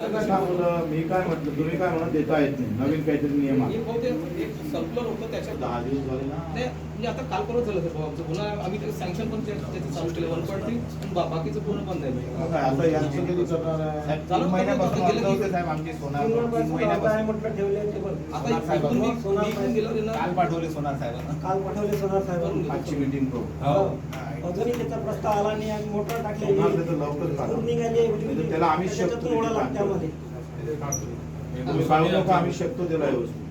मी काय म्हटलं? तुम्ही काय म्हणत देता येत नाही. नवीन काहीतरी नियम हे आहे. सर्क्युलर होतं त्याच्यात दहा दिवस झाले ना. म्हणजे आता काल परत झालं आमचं. पुन्हा आम्ही ते सँक्शन पण त्या- त्याचं चालू केलं. वन पॉईंट थ्री बाकीचं पूर्ण बंद आहे. काय? आता यांचं कधी करणार आहे. साहेब, चालू महिन्यापासून साहेब आमची सोनार महिन्यापासून म्हटलं ठेवले ते पण आता साहेब, साहेब. काल पाठवले सोनार साहेबांना. काल पाठवले सोनार साहेबांनी. आजची मीटिंग करू. हो. अजूनही त्याचा प्रस्ताव आला नाही आणि मोटर टाकले म्हणजे त्याला आम्ही शकतो शकतो त्याला व्यवस्थित.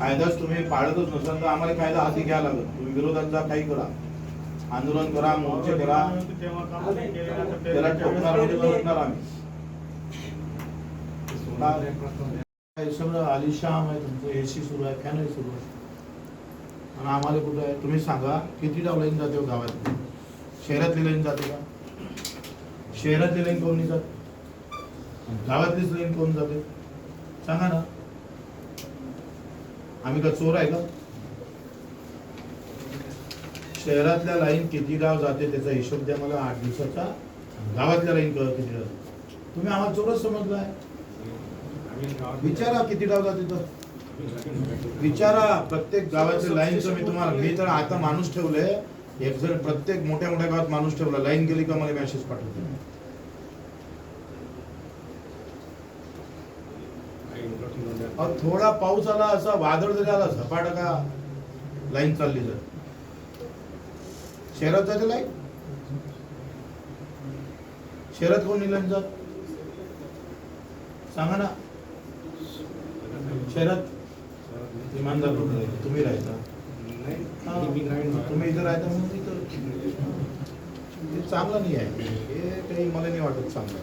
कायदाच तुम्ही पाळतच नसाल तर आम्हाला कायदा हाती घ्यायला लागत तुम्ही विरोधात जा काही करा. आंदोलन करा मोर्चे करा. त्याला ठोकणार म्हणजे ठोकणार आम्ही. हे सगळं आलिशाम आहे तुमचं एसी सुरू आहे फॅनही सुरू आहे. आणि आम्हाला कुठं आहे? तुम्ही सांगा किती डाव लाईन जाते हो गावात? शहरातली लाईन जाते का? शहरातली लाईन कोण जात गावातलीच लाईन कोण जाते? सांगा ना. आम्ही का चोर आहे का? शहरातल्या लाईन किती गाव जाते त्याचा हिशोब द्या मला आठ दिवसाचा. गावातल्या लाईन किती तुम्ही आम्हाला चोरच समजलाय. विचारा किती डाव जाते तर. विचारा प्रत्येक गावाच्या लाईनचं मी तुम्हाला. मी तर आता माणूस ठेवले एक जर प्रत्येक मोठ्या मोठ्या गावात माणूस ठेवला लाईन गेली का मला मेसेज पाठवतो? थोडा पाऊस आला असा वादळ जरी आला झपाटा का? लाईन चालली जर. शहरात जाते लाईन? शहरात कोण लाईन जात? सांगा ना. शहरात इमानदार लोक राहतात. तुम्ही राहता. हा, तुम्ही इथं राहता म्हणून तिथं चांगलं नाही आहे. हे काही मला नाही वाटत चांगलं